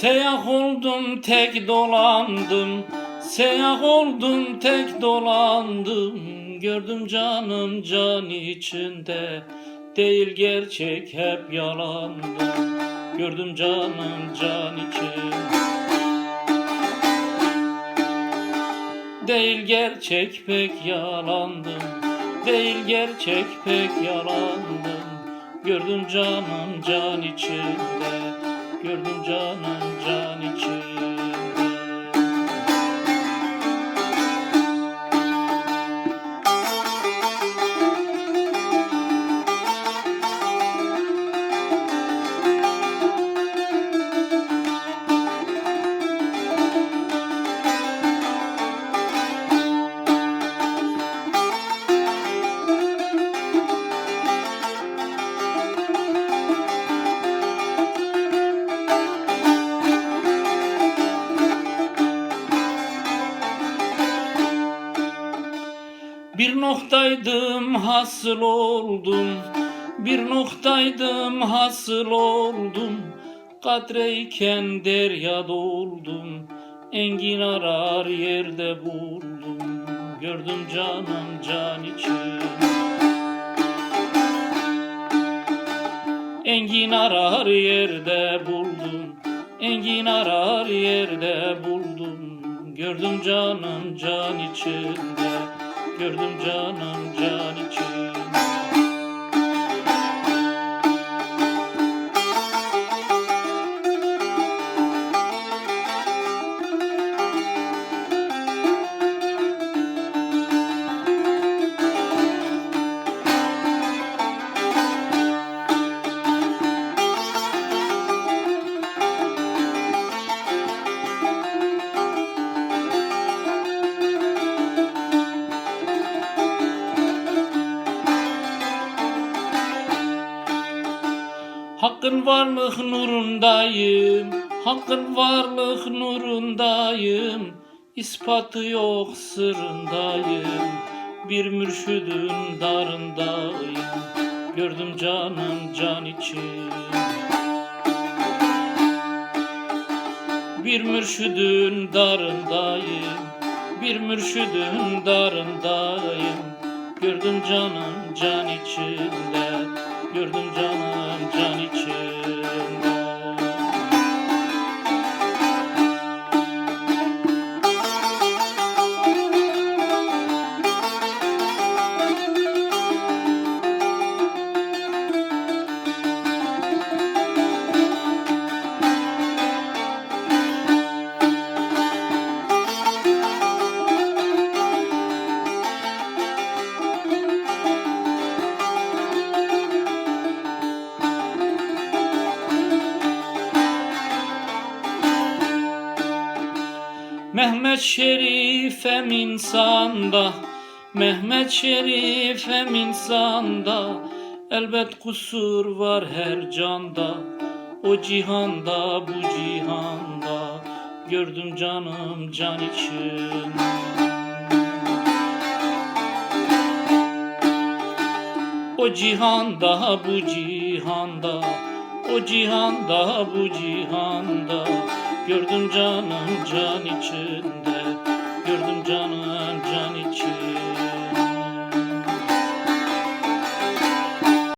Seyah oldum tek dolandım. Seyah oldum tek dolandım. Gördüm canım can içinde. Değil gerçek hep yalandı. Gördüm canım can içinde. Değil gerçek pek yalandım. Değil gerçek pek yalandım. Gördüm canım can içinde Gördüm canım can içinde Bir noktaydım hasıl oldum. Bir noktaydım hasıl oldum. Kadreyken deryada oldum Engin arar yerde buldum. Gördüm canım can için. Engin arar yerde buldum. Engin arar yerde buldum. Gördüm canım can içinde Gördüm canım can içinde Hakkın varlık nurundayım Hakkın varlık nurundayım. İspatı yok sırrındayım Bir mürşidin darındayım. Gördüm canım can için. Bir mürşidin darındayım Bir mürşidin darındayım. Gördüm canım can içinde Gördüm canım can içinde Mehmet Şerifem insanda Mehmet Şerifem insanda. Elbet kusur var her canda O cihanda bu cihanda. Gördüm canım can için O cihanda bu cihanda O cihanda bu cihanda Gördüm canım can içinde. Gördüm canım